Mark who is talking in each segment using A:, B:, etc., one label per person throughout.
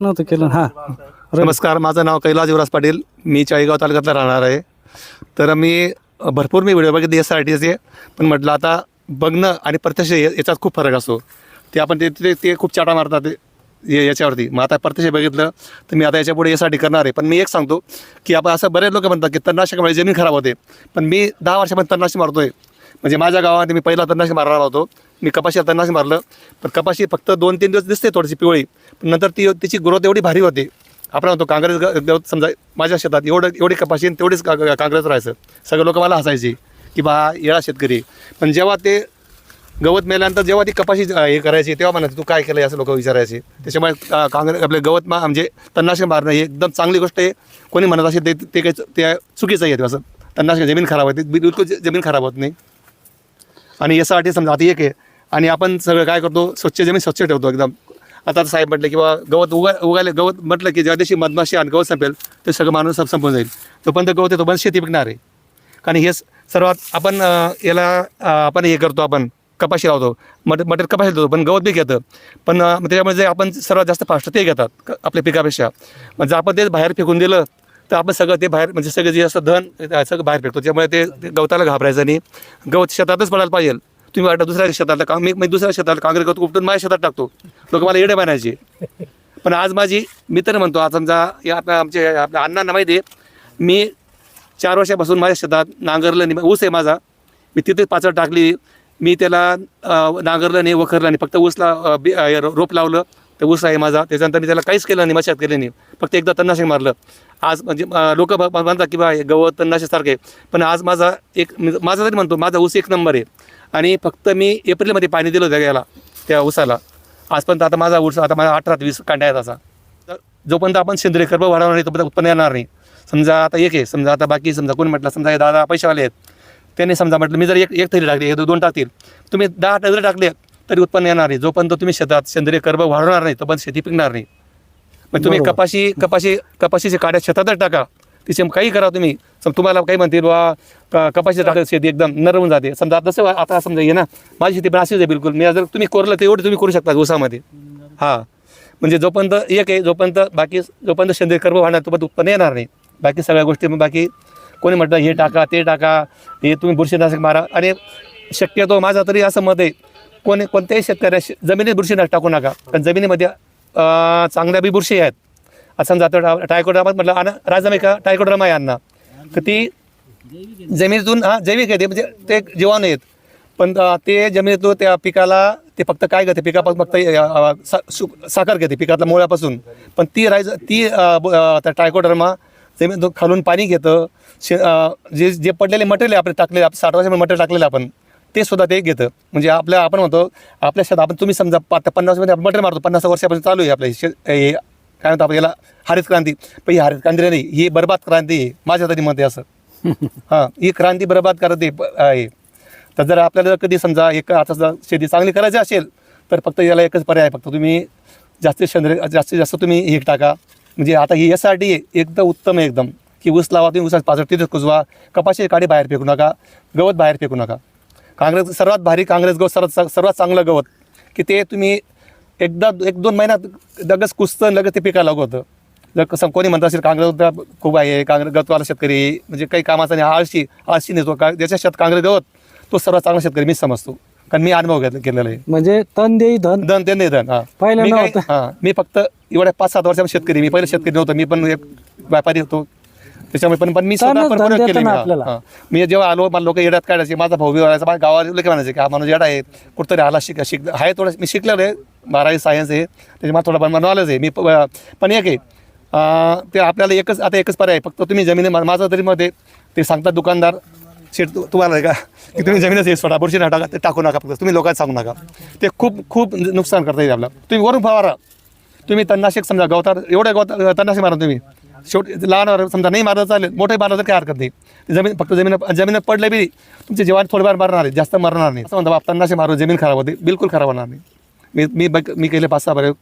A: नव्हतं केलं हा.
B: नमस्कार माझं नाव कैलास युवराज पाटील. मी चाळीगाव तालुक्यातला राहणार आहे. तर मी भरपूर मी व्हिडिओ बघितले एस आर टीचे पण म्हटलं आता बघणं आणि प्रत्यक्ष या- याच्यात खूप फरक असतो. ते आपण ते ते ते खूप चाटा मारतात ते या- याच्यावरती. मग आता प्रत्यक्ष बघितलं तर मी आता याच्यापुढे यासाठी करणार आहे. पण मी एक सांगतो की आपण असं बरेच लोक म्हणतात की तणनाशकामुळे जमीन खराब होते. पण मी दहा वर्षापर्यंत तणनाशक मारतोय. म्हणजे माझ्या गावामध्ये मी पहिला तणनाशक मारणार होतो. मी कपाशी तणनाशक मारलं पण कपाशी फक्त दोन तीन दिवस दिसते थोडीशी पिवळी. पण नंतर ती तिची ग्रोथ एवढी भारी होते. आपण म्हणतो काँग्रेस ग- गवत समजा माझ्या शेतात एवढं एवढी कपाशी आणि तेवढीच का काँग्रेस राहायचं. सगळे लोक मला हसायचे की बा येळा शेतकरी. पण जेव्हा ते गवत मेल्यानंतर जेव्हा ती कपाशी हे करायची तेव्हा म्हणायचं तू काय केलं असं लोक विचारायचे. त्याच्यामुळे का- काँग्रेस आपले गवत मा म्हणजे तणनाशक मारणं ही एकदम चांगली गोष्ट आहे. कोणी म्हणत असेल ते ते काही ते चुकीचं आहे असं. तणनाशक जमीन खराब होते. बिलकुल जमीन खराब होत नाही. आणि यासाठी समजा आता एक आहे आणि आपण सगळं काय करतो? स्वच्छ जमीन स्वच्छ ठेवतो एकदम. आता साहेब म्हटलं किंवा गवत उगा उगायला गवत म्हटलं की ज्या दिवशी मधमाशी आणि गवत संपेल ते सगळं माणूस सब संपून जाईल. तोपर्यंत गवत आहे तोपर्यंत शेती पिकणार आहे. कारण हे सर्वात आपण याला आपण हे करतो आपण कपाशी लावतो. मट मटर कपाशी लावतो पण गवत बी घेतं. पण त्याच्यामुळे जे आपण सर्वात जास्त फास्ट ते घेतात आपल्या पिकापेक्षा. म्हणजे आपण तेच बाहेर फेकून दिलं तर आपण सगळं ते बाहेर म्हणजे सगळं जे असं धन सगळं बाहेर फेकतो. त्यामुळे ते ते गवताला घाबरायचं नाही. गवत शेतातच पडायला पाहिजे. तुम्ही वाटा दुसऱ्या शेतातला का मी दुसऱ्या शेताला काँग्रेस करतो उपटून माझ्या शेतात टाकतो. लोक मला येडे बनायचे. पण आज माझी मित्र म्हणतो आज समजा या आपल्या आमचे आपल्या अण्णांना माहिती आहे मी चार वर्षापासून माझ्या शेतात नांगरलं नाही. ऊस आहे माझा. मी तिथे पाचड टाकली. मी त्याला नांगरलं नाही वखरलं नाही. फक्त ऊसला बी रोप लावलं. तर ऊस आहे माझा. त्याच्यानंतर मी त्याला काहीच केलं नाही मशात केलं नाही. फक्त एकदा तणनाशक मारलं. आज म्हणजे लोक म्हणतात की बा हे गवत तन्नाशे सारखे पण आज माझा एक मी- माझा तरी म्हणतो माझा ऊस एक नंबर आहे. आणि फक्त मी एप्रिलमध्ये पाणी दिलं होतं याला त्या ऊसाला. आजपर्यंत आता माझा ऊस आता माझा अठरा ते वीस कांड्या आहेत असा. तर जोपर्यंत आपण सेंद्रिय कर्ब वाढवणार नाही तोपर्यंत उत्पन्न येणार नाही. समजा आता एक आहे समजा आता बाकी समजा कोणी म्हटलं समजा हे दादा पैशावाले आहेत. त्यांनी समजा म्हटलं मी जर एक एक तरी टाकली एक दोन टाकतील. तुम्ही दहा जरी टाकले तरी उत्पन्न येणार नाही. जोपर्यंत तुम्ही शेतात सेंद्रिय कर्ब वाढवणार नाही तोपर्यंत शेती पिकणार नाही. मग तुम्ही. कपाशी कपाशी कपाशीचे काड्या शेतातच टाका. तिचे काही करा तुम्ही. सम तुम्हाला काही म्हणतील बा क- कपाशी टाकत शेती एकदम नरम जाते. समजा जसं आता समजा ये ना माझी शेती पण अशीच आहे बिलकुल. मी जर तुम्ही कोरलं ते एवढं तुम्ही करू शकता ऊसामध्ये. हां. म्हणजे जोपर्यंत एक आहे जोपर्यंत बाकी जोपर्यंत सेंद्रिय कर्म वाढणार तोपर्यंत उत्पन्न येणार नाही. बाकी सगळ्या गोष्टी मग बाकी कोणी म्हटलं हे टाका ते टाका हे तुम्ही बुरशीनाशक मारा. आणि शक्यतो माझा तरी असं मत आहे कोणी कोणत्याही शेतकऱ्या जमिनीत बुरशीनाशक टाकू नका. कारण जमिनीमध्ये चांगल्या बी बुरशी आहेत. असं समजा आता टायकोड्रामात म्हटलं आणा का? टायकोड्रामा आहे अण्णा. तर ती जमिनीतून हां जैविक आहे ते म्हणजे ते एक जीवाणू आहेत. पण ते जमिनीतून त्या पिकाला ते फक्त काय घेते? पिकापासून फक्त सा- सु- साखर घेते पिकातल्या मुळ्यापासून पण ती रायज ती त्या टायकोडर्मा जमीन खालून पाणी घेतं. शे जे जे पडलेले मटेरियल आपले टाकलेले आपण साठ वर्षामध्ये मटेरियल टाकलेलं आपण ते सुद्धा ते घेतं. म्हणजे आपल्या आपण म्हणतो आपल्या शेतात आपण तुम्ही समजा पा- पन्नास आपण मटेरियल मारतो पन्नास वर्षापासून चालू आहे आपल्या शे काय म्हणतो आपण याला? हरित क्रांती. पण ही हरित क्रांती नाही ही बरबाद क्रांती आहे. माझ्या तरी मत असं. हां ही क्रांती बरबाद करते आहे तर जर आपल्याला कधी समजा एक आता जर शेती चांगली करायची असेल तर फक्त याला एकच पर्याय आहे. फक्त तुम्ही जास्तीत सेंद्रिय जास्तीत जास्त तुम्ही हे टाका. म्हणजे आता ही यासाठी एकदम उत्तम आहे एकदम. की ऊस लावा तुम्ही ऊसात पाचड तिथेच कुजवा. कपाशी काडी बाहेर फेकू नका गवत बाहेर फेकू नका. काँग्रेस सर्वात भारी काँग्रेस गवत सर्वात सर्वात चांगलं गवत की ते तुम्ही एकदा एक दोन महिन्यात लगेच कुसतं लगेच ते पिकायला होतं. जर कसं कोणी म्हणत असेल काँग्रेस खूप आहे काँग्रेस गवतवाला शेतकरी म्हणजे काही कामाचा नाही आळशी आळशी नेतो का ज्याच्या शेत काँग्रेस गवत तो सर्वात चांगला शेतकरी मीच समजतो. कारण मी अनुभव घेतला केलेला आहे.
A: म्हणजे तन देई धन?
B: धन ते नाही धन हा.
A: पहिलं
B: मी. हा. मी फक्त एवढ्या पाच सात वर्षापासून शेतकरी मी पहिले शेतकरी नव्हतो मी पण एक व्यापारी होतो. त्याच्यामुळे पण पण मी स्वतः पण प्रयोग केले मी, हा,
A: आपल्याला.
B: हा. मी जेव्हा आलो मला लोक येड्यात काढायचे माझा भाऊ बी व्हायचा माझ्या गावात लोक म्हणायचे की हा माणूस येडा आहे कुठतरी आला शिक शिक आहे थोडं मी शिकलेलो आहे बारावी सायन्स आहे त्याच्या मला थोडं पण नॉलेज आहे मी प- पण एक आहे अं, ते आपल्याला एकच आता एकच पर्याय आहे. फक्त तुम्ही जमिनी माझं तरी मध्ये ते सांगतात दुकानदार शेट तु- तुम्हाला आहे का की तुम्ही जमिनीच हे सोडा बुरशी नका ते टाकू नका फक्त तुम्ही लोकांना सांगू नका ते खूप खूप नुकसान करता येईल आपलं तुम्ही वरून फवारा तुम्ही तणनाशक समजा गवतार एवढ्या गवत तणनाशक मारा तुम्ही शेवटी लहान समजा नाही मारलं चालेल मोठे मारलं तर काही हरकत नाही. जमीन फक्त जमीन जमिनीत पडले बी तुमचे जेवण थोडेफार मारणार आहे जास्त मारणार नाही. असं म्हणतो बाप तणनाशक मारू जमीन खराब होते बिलकुल खराब होणार नाही. मी मी बघ मी केले पाच सहा प्रयोग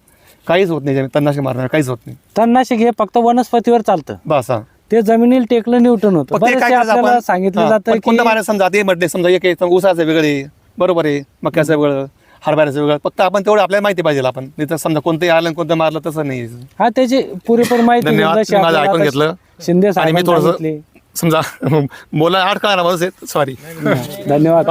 B: काहीच होत नाही जमीन तणनाशक मारणार काहीच होत नाही.
A: तणनाशक हे फक्त वनस्पतीवर चालतं.
B: बस हा.
A: ते जमिनीला टेकलं न्यूटन होतं.
B: पण ते
A: बरेचसे
B: काय करायचं
A: आपल्याला
B: आपण?
A: सांगितलं
B: हा,
A: जातं
B: पण
A: की
B: कोणतं मारायचं समजा ते म्हटले समजा एक समजा ऊसाचं वेगळे बरोबर आहे मक्याचं वेगळं. हरभऱ्याचं वेगळं. फक्त आपण तेवढं आपल्याला माहिती पाहिजे आपण. नाही तर समजा कोणतंही आलं आणि कोणतं मारलं तसं नाही.
A: हा त्याची पुरेपूर माहिती
B: धन्यवाद.
A: जशी
B: तुम्ही माझं
A: आपल्याला
B: ऐकून
A: आता
B: घेतलं.
A: शिंदे
B: आणि मी
A: साहेबांनी
B: थोडंसं
A: सांगितली.
B: समजा बोला आठ कळणार सॉरी
A: धन्यवाद.